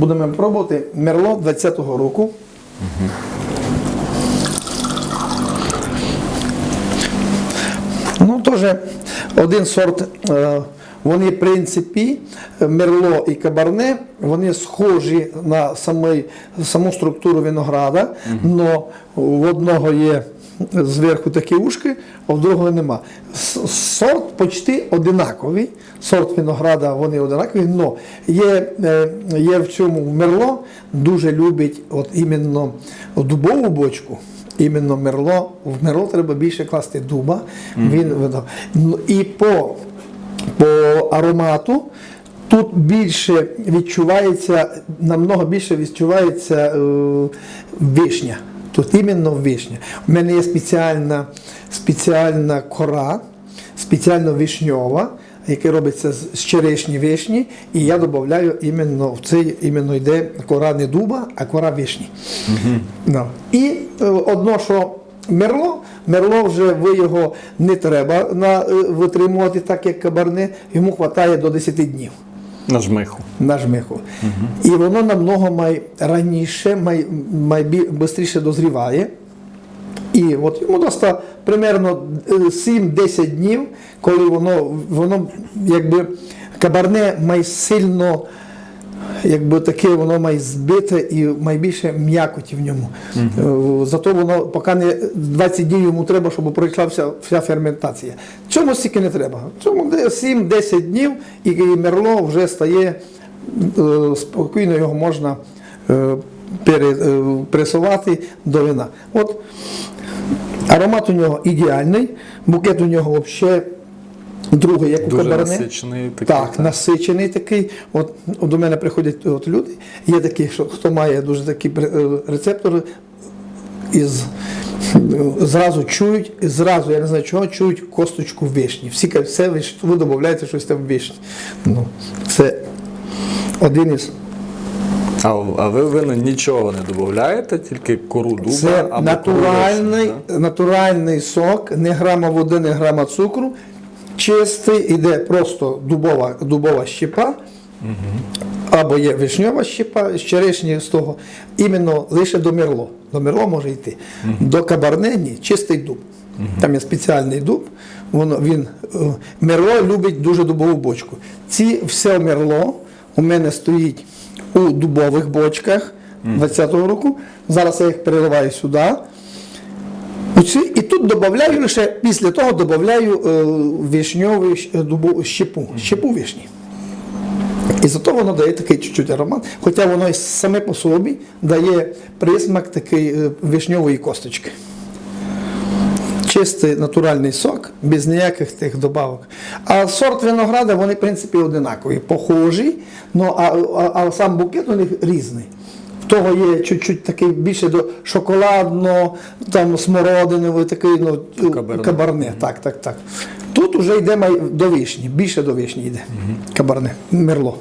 будемо пробувати мерло 20-го року. Ну, теж один сорт. е, Вони, в принципі, мерло і кабарне, вони схожі на самий, саму структуру винограда, але в одного є зверху такі ушки, а в другого нема. Сорт почти одинаковий. Сорт винограда вони одинакові, але є, е, є в цьому мерло дуже любить от іменно дубову бочку. Іменно мерло, в мерло треба більше класти дуба. Він видав. Ну, і по, по аромату тут більше відчувається, намного більше відчувається е, вишня. Тут іменно вишня. У мене є спеціальна, спеціальна кора, спеціально вишньова, яка робиться з черешні вишні, і я додаю іменно в цей іменно йде кора не дуба, а кора вишні. Ну. І е, одно, що мерло, мерло вже ви його не треба на, е, витримувати так, як кабарне, йому вистачає до 10 днів На жмиху. на жмиху. І воно намного май раніше, май, май швидше дозріває. І от йому доста примерно е, 7-10 днів, коли воно, воно якби кабарне май сильно, якби таке воно має збите і має більше м'якоті в ньому. Е, Зато воно поки не 20 днів йому треба, щоб пройшла вся, вся ферментація. Цьому стільки не треба. Де- 7-10 днів і мерло вже стає е, спокійно його можна е, е, пресувати до вина. От Аромат у нього ідеальний, букет у нього взагалі другий, як у Дуже насичений такий. Так, насичений такий. От, до мене приходять от люди, є такі, що хто має дуже такі е, рецептори, із, зразу чують, і зразу, я не знаю чого, чують косточку вишні. Всі кажуть, все ви додаєте щось там вишні. Ну, це один із. А, а ви вина нічого не додаєте, тільки кору дуба Це або натуральний, кору натуральний сок, не грама води, не грама цукру. Чистий, іде просто дубова, дубова щепа, або є вишньова щепа з черешні з того. Іменно лише до мерло. До мерло може йти. До кабарне ні, чистий дуб. Там є спеціальний дуб. Воно, він, е, мерло любить дуже дубову бочку. Ці все мерло у мене стоїть у дубових бочках 20-го року. Зараз я їх переливаю сюди. Оці, і тут додаю лише після того додаю е, вишньову дубу, щепу, щепу вишні. І зато воно дає такий чуть-чуть аромат, хоча воно і саме по собі дає присмак такий е, вишньової косточки. Чистий натуральний сок, без ніяких тих добавок. А сорт винограда, вони, в принципі, одинакові, похожі, ну, а, а, а сам букет у них різний. Того є чуть-чуть такий більше до шоколадно, там смородиновий, такий ну, Кабарне. кабарне. Так, так, так. Тут вже йде до вишні, більше до вишні йде. Кабарне, мерло.